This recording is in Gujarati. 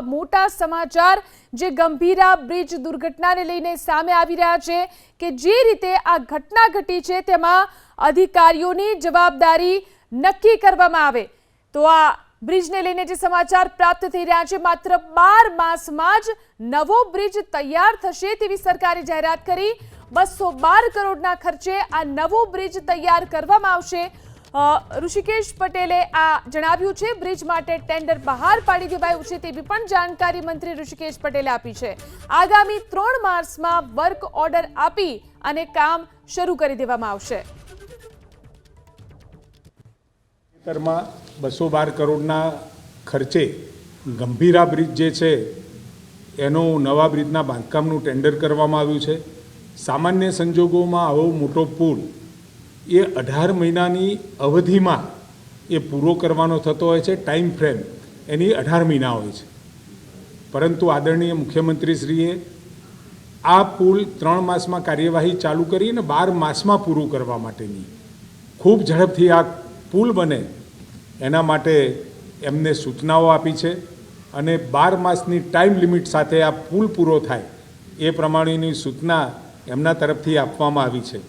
મોટા સમાચાર જે ગંભીરા બ્રિજ દુર્ઘટનાને લઈને સામે આવી રહ્યા છે કે જે રીતે આ ઘટના ઘટી છે તેમાં અધિકારીઓની જવાબદારી નક્કી કરવામાં આવે. તો આ બ્રિજને લઈને જે સમાચાર પ્રાપ્ત થઈ રહ્યા છે, માત્ર બાર માસમાં જ નવો બ્રિજ તૈયાર થશે તેવી સરકારે જાહેરાત કરી. બસો બાર કરોડના ખર્ચે આ નવો બ્રિજ તૈયાર કરવામાં આવશે. ઋષિકેશ પટેલે આ જણાવ્યું છે, બ્રિજ માટે ટેન્ડર બહાર પાડી દેવાયું છે તેવી પણ જાણકારી મંત્રી ઋષિકેશ પટેલે આપી છે. આગામી ત્રણ માર્ચમાં વર્ક ઓર્ડર આપી અને કામ શરૂ કરી દેવામાં આવશે. ખેતરમાં બસો બાર કરોડના ખર્ચે ગંભીરા બ્રિજ જે છે, એનું નવા બ્રિજના બાંધકામનું ટેન્ડર કરવામાં આવ્યું છે. સામાન્ય સંજોગોમાં આવો મોટો પુલ એ અઢાર મહિનાની અવધિમાં એ પૂરો કરવાનો થતો હોય છે ટાઈમ ફ્રેમ એની અઢાર મહિના હોય છે. પરંતુ આદરણીય મુખ્યમંત્રીશ્રીએ આ પુલ ત્રણ માસમાં કાર્યવાહી ચાલુ કરી અને બાર માસમાં પૂરું કરવા માટેની. ખૂબ ઝડપથી આ પુલ બને. એના માટે એમને સૂચનાઓ આપી છે અને બાર માસની ટાઈમ લિમિટ સાથે આ પુલ પૂરો થાય એ પ્રમાણેની સૂચના એમના તરફથી આપવામાં આવી છે.